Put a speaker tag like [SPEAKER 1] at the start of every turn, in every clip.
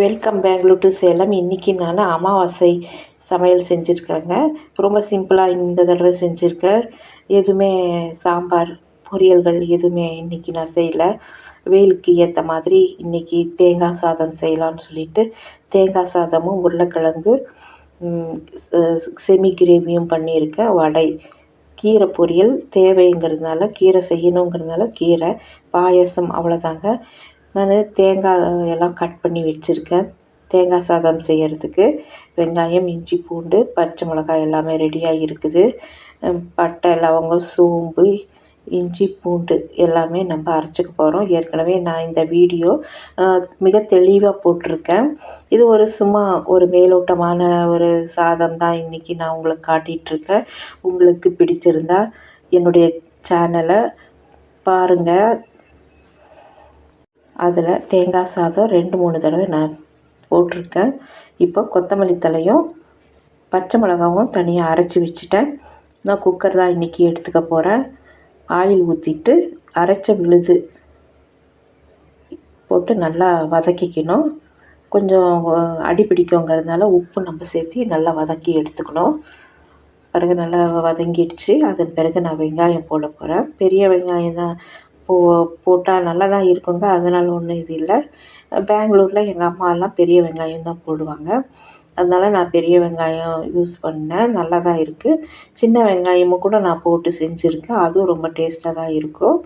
[SPEAKER 1] Welcome Bangalore to Salem இன்றைக்கி நான் அமாவாசை சமையல் செஞ்சுருக்கேங்க. ரொம்ப சிம்பிளாக இந்த தடவை செஞ்சுருக்கேன் எதுவுமே சாம்பார் பொரியல்கள் எதுவுமே இன்றைக்கி நான் செய்யலை. வெயிலுக்கு ஏற்ற மாதிரி இன்றைக்கி தேங்காய் சாதம் செய்யலான்னு சொல்லிட்டு தேங்காய் சாதமும் உருளைக்கிழங்கு செமி கிரேவியும் பண்ணியிருக்கேன் வடை கீரை பொரியல் தேவைங்கிறதுனால கீரை செய்யணுங்கிறதுனால கீரை பாயசம் அவ்வளோதாங்க நான் தேங்காய் எல்லாம் கட் பண்ணி வச்சுருக்கேன். தேங்காய் சாதம் செய்கிறதுக்கு வெங்காயம் இஞ்சி பூண்டு பச்சை மிளகாய் எல்லாமே ரெடியாக இருக்குது. பட்டை லவங்கம் சோம்பு இஞ்சி பூண்டு எல்லாமே நம்ம அரைச்சிக்க போகிறோம் ஏற்கனவே நான் இந்த வீடியோ மிக தெளிவாக போட்டிருக்கேன். இது ஒரு சும்மா ஒரு மேலோட்டமான ஒரு சாதம் தான் இன்றைக்கி நான் உங்களுக்கு காட்டிகிட்ருக்கேன் உங்களுக்கு பிடிச்சிருந்தா என்னுடைய சேனலை பாருங்கள் அதில் தேங்காய் சாதம் ரெண்டு மூணு தடவை நான் போட்டிருக்கேன். இப்போ கொத்தமல்லி தலையும் பச்சை மிளகாவும் தனியாக அரைச்சி வச்சுட்டேன். நான் குக்கர் தான் இன்றைக்கி எடுத்துக்க போகிறேன் ஆயில் ஊற்றிட்டு அரைச்ச விழுது போட்டு நல்லா வதக்கிக்கணும். கொஞ்சம் அடி பிடிக்குங்கிறதுனால உப்பு நம்ம சேர்த்து நல்லா வதக்கி எடுத்துக்கணும். பிறகு நல்லா வதங்கிடுச்சு. அதன் பிறகு நான் வெங்காயம் போட போகிறேன் பெரிய வெங்காயம் தான் போ போட்டால் நல்லா தான் இருக்குங்க. அதனால் ஒன்றும் இது இல்லை. பெங்களூரில் எங்கள் அம்மாலாம் பெரிய வெங்காயம் தான் போடுவாங்க. அதனால் நான் பெரிய வெங்காயம் யூஸ் பண்ணேன். நல்லா தான் இருக்குது சின்ன வெங்காயமும் கூட நான் போட்டு செஞ்சுருக்கேன். அதுவும் ரொம்ப டேஸ்ட்டாக தான் இருக்கும்.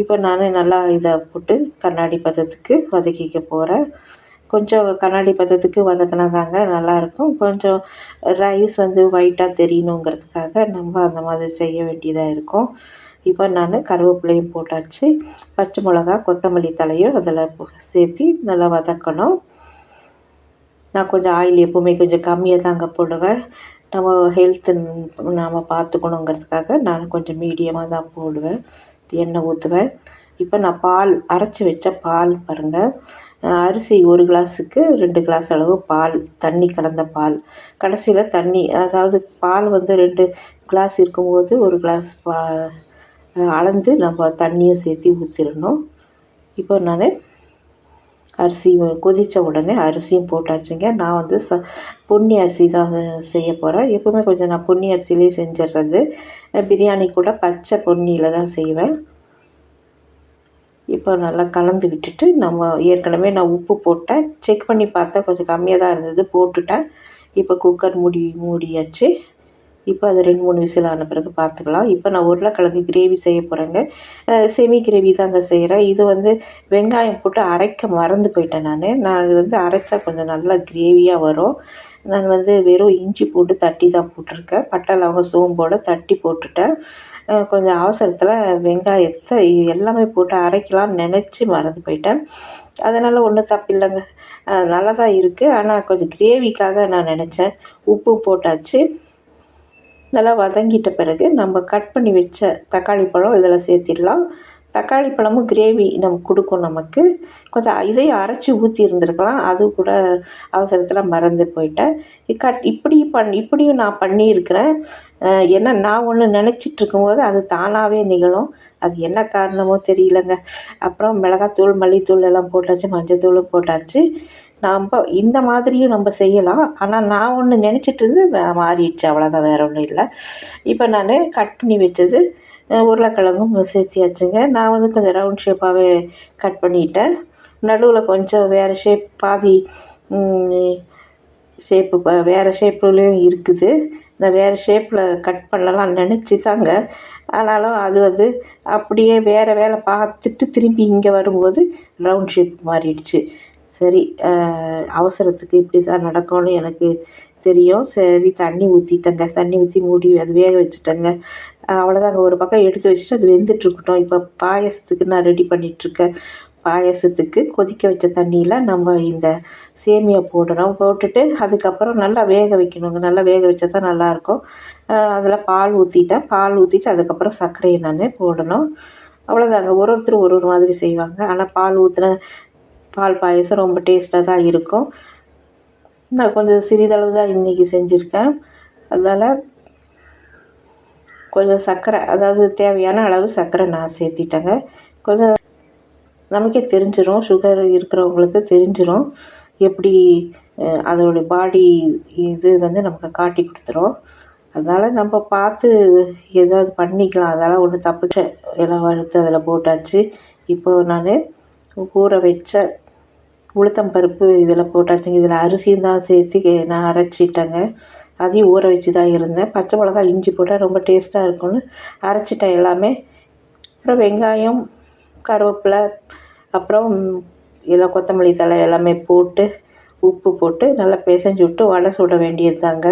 [SPEAKER 1] இப்போ நான் நல்லா இதை போட்டு கண்ணாடி பதத்துக்கு வதக்கிக்க போகிறேன் கொஞ்சம் கண்ணாடி பதத்துக்கு வதக்கினா தாங்க நல்லாயிருக்கும் கொஞ்சம் ரைஸ் வந்து ஒயிட்டாக தெரியணுங்கிறதுக்காக நம்ம அந்த மாதிரி செய்ய வேண்டியதாக இருக்கும். இப்போ நான் கருவேப்பிலையும் போட்டாச்சு பச்சை மிளகா கொத்தமல்லி தலையும் அதில் சேர்த்து நல்லா வதக்கணும். நான் கொஞ்சம் ஆயில் எப்போவுமே கொஞ்சம் கம்மியாக தாங்க போடுவேன். நம்ம ஹெல்த்து நாம் பார்த்துக்கணுங்கிறதுக்காக நான் கொஞ்சம் மீடியமாக தான் போடுவேன். எண்ணெய் ஊற்றுவேன். இப்போ நான் பால் அரைச்சி வச்ச பால் பாருங்கள் அரிசி ஒரு கிளாஸுக்கு ரெண்டு கிளாஸ் அளவு பால் தண்ணி கலந்த பால். கடைசியில் தண்ணி அதாவது பால் வந்து ரெண்டு கிளாஸ் இருக்கும்போது ஒரு கிளாஸ் பா அளந்து நம்ம தண்ணியும் சேர்த்து ஊற்றிடணும் இப்போ நான் அரிசி கொதித்த உடனே அரிசியும் போட்டாச்சுங்க. நான் வந்து ச பொன்னி அரிசி தான் செய்ய போகிறேன் எப்போவுமே கொஞ்சம் நான் பொன்னி அரிசியிலே செஞ்சிடுறது. பிரியாணி கூட பச்சை பொன்னியில் தான் செய்வேன். இப்போ நல்லா கலந்து விட்டுட்டு நம்ம ஏற்கனவே நான் உப்பு போட்டேன். செக் பண்ணி பார்த்தேன் கொஞ்சம் கம்மியாக தான் இருந்தது. போட்டுட்டேன். இப்போ குக்கர் மூடி மூடியாச்சு. இப்போ அது ரெண்டு மூணு விசில் ஆன பிறகு பார்த்துக்கலாம். இப்போ நான் உருளைக்கிழங்கு கிரேவி செய்ய போகிறேங்க செமி கிரேவி தாங்க செய்கிறேன் இது வந்து வெங்காயம் போட்டு அரைக்க மறந்து போயிட்டேன் நான். நான் அது வந்து அரைச்சா கொஞ்சம் நல்லா கிரேவியாக வரும். நான் வந்து வெறும் இஞ்சி போட்டு தட்டி தான் போட்டிருக்கேன். பட்டை லவங்க சோம்போடு தட்டி போட்டுட்டேன். கொஞ்சம் அவசரத்தில் வெங்காயத்தை எல்லாமே போட்டு அரைக்கலாம்னு நினச்சி மறந்து போயிட்டேன். அதனால் ஒன்றும் தப்பு இல்லைங்க. நல்லா தான் இருக்குது ஆனால் கொஞ்சம் கிரேவிக்காக நான் நினச்சேன். உப்பு போட்டாச்சு. நல்லா வதங்கிட்ட பிறகு நம்ம கட் பண்ணி வச்ச தக்காளி பழம் இதில் சேர்த்திடலாம். தக்காளி பழமும் கிரேவி நமக்கு கொடுக்கும் நமக்கு. கொஞ்சம் இதையும் அரைச்சி ஊற்றி இருந்திருக்கலாம். அது கூட அவசரத்தில் மறந்து போயிட்டேன். கட் இப்படி பண் இப்படியும் நான் பண்ணியிருக்கிறேன். ஏன்னா நான் ஒன்று நினச்சிட்டு இருக்கும்போது அது தானாகவே நிகழும். அது என்ன காரணமோ தெரியலங்க. அப்புறம் மிளகாத்தூள் மல்லித்தூள் எல்லாம் போட்டாச்சு மஞ்சள் தூளும் போட்டாச்சு. நம்ம இந்த மாதிரியும் நம்ம செய்யலாம். ஆனால் நான் ஒன்று நினச்சிட்டு இருந்து மாறிடுச்சு. அவ்வளோதான் வேறு ஒன்றும் இல்லை. இப்போ நான் கட் பண்ணி வச்சது உருளைக்கிழங்கும் சேர்த்தியாச்சுங்க. நான் வந்து கொஞ்சம் ரவுண்ட் ஷேப்பாகவே கட் பண்ணிட்டேன். நடுவில் கொஞ்சம் வேறு ஷேப் பாதி ஷேப்பு வேறு ஷேப்புலேயும் இருக்குது. இந்த வேறு ஷேப்பில் கட் பண்ணலாம் நினச்சி தாங்க ஆனாலும் அது வந்து அப்படியே வேறு வேலை பார்த்துட்டு திரும்பி இங்கே வரும்போது ரவுண்ட் ஷேப் மாறிடுச்சு. சரி அவசரத்துக்கு இப்படி தான் நடக்கும்னு எனக்கு தெரியும். சரி தண்ணி ஊற்றிட்டேங்க தண்ணி ஊற்றி மூடி அது வேக வச்சுட்டேங்க. அவ்வளோதாங்க ஒரு பக்கம் எடுத்து வச்சுட்டு அது வெந்துட்டுருக்கட்டும் இப்போ பாயசத்துக்கு நான் ரெடி பண்ணிகிட்ருக்கேன் பாயசத்துக்கு கொதிக்க வச்ச தண்ணியில் நம்ம இந்த சேமியா போடணும். போட்டுட்டு அதுக்கப்புறம் நல்லா வேக வைக்கணுங்க. நல்லா வேக வச்சா தான் நல்லாயிருக்கும். அதில் பால் ஊற்றிட்டேன் பால் ஊற்றிட்டு அதுக்கப்புறம் சர்க்கரையை நான் போடணும். அவ்வளோதாங்க ஒரு ஒருத்தர் ஒரு ஒரு மாதிரி செய்வாங்க. ஆனால் பால் ஊற்றின பால் பாயசம் ரொம்ப டேஸ்ட்டாக தான் இருக்கும். நான் கொஞ்சம் சிறிதளவு தான் இன்றைக்கி செஞ்சுருக்கேன். அதனால் கொஞ்சம் சர்க்கரை அதாவது தேவையான அளவு சர்க்கரை நான் சேர்த்திட்டேங்க. கொஞ்சம் நமக்கே தெரிஞ்சிடும் சுகர் இருக்கிறவங்களுக்கு தெரிஞ்சிடும் எப்படி அஹ், அதோடைய பாடி இது வந்து நமக்கு காட்டி கொடுத்துரும். அதனால் நம்ம பார்த்து ஏதாவது பண்ணிக்கலாம். அதெல்லாம் ஒன்று தப்பு எல்லாம் வறுத்து அதில் போட்டாச்சு. இப்போது நான் ஊற வச்ச உளுத்தம் பருப்பு இதில் போட்டாச்சுங்க. இதில் அரிசியும் தான் சேர்த்து நான் அரைச்சிட்டேங்க. அதையும் ஊற வச்சு தான் இருந்தேன். பச்சை மிளகா இஞ்சி போட்டால் ரொம்ப டேஸ்ட்டாக இருக்கும்னு அரைச்சிட்டேன் எல்லாமே. அப்புறம் வெங்காயம் கருவேப்பிலை அப்புறம் எல்லாம் கொத்தமல்லி தழை எல்லாமே போட்டு உப்பு போட்டு நல்லா பிசைஞ்சு விட்டு வடை சுட வேண்டியது தாங்க.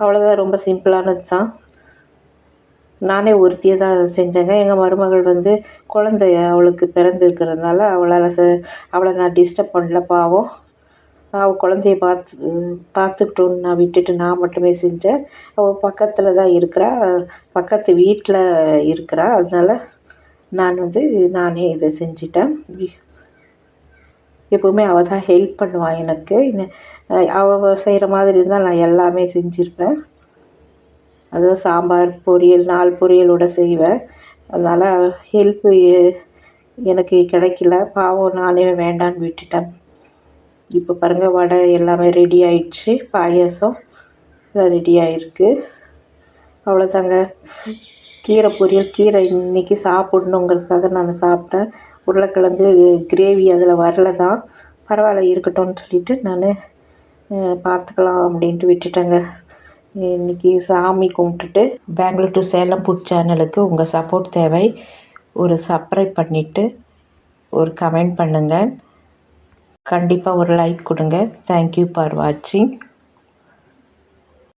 [SPEAKER 1] அவ்வளோதான். ரொம்ப சிம்பிளானது தான். நானே ஒருத்தியே தான் செஞ்சேங்க. எங்கள் மருமகள் வந்து குழந்தை அவளுக்கு பிறந்திருக்கிறதுனால அவளால் ச அவளை நான் டிஸ்டர்ப் பண்ணல பாவம். அவள் குழந்தைய பார்த்து பார்த்துக்கிட்டோன்னு நான் விட்டுட்டு நான் மட்டுமே செஞ்சேன். அவள் பக்கத்தில் தான் இருக்கிறா. பக்கத்து வீட்டில் இருக்கிறா. அதனால நான் வந்து நானே இதை செஞ்சிட்டேன். எப்போவுமே அவள் தான் ஹெல்ப் பண்ணுவாள் எனக்கு. அவள் செய்கிற மாதிரி இருந்தால் நான் எல்லாமே செஞ்சுருப்பேன். அதுவும் சாம்பார் பொரியல் நாள் பொரியலோட செய்வேன். அதனால் ஹெல்ப்பு எனக்கு கிடைக்கல. பாவம் நானே வேண்டான்னு விட்டுட்டேன். இப்போ பாருங்கள் வடை எல்லாமே ரெடி ஆயிடுச்சு. பாயாசம் எல்லாம் ரெடி ஆகிருக்கு அவ்வளோதாங்க. கீரை பொரியல் கீரை இன்றைக்கி சாப்பிட்ணுங்கிறதுக்காக நான் சாப்பிட்டேன். உருளைக்கிழங்கு கிரேவி அதில் வரல தான் பரவாயில்ல இருக்கட்டும்னு சொல்லிவிட்டு நான் பார்த்துக்கலாம் அப்படின்ட்டு விட்டுட்டேங்க. இன்றைக்கி சாமி கும்பிட்டுட்டு பெங்களூர் டு சேலம் புட் சேனலுக்கு உங்கள் சப்போர்ட் தேவை. ஒரு சப்ஸ்கிரைப் பண்ணிவிட்டு ஒரு கமெண்ட் பண்ணுங்கள் கண்டிப்பாக ஒரு லைக் கொடுங்க. தேங்க்யூ ஃபார் வாட்சிங்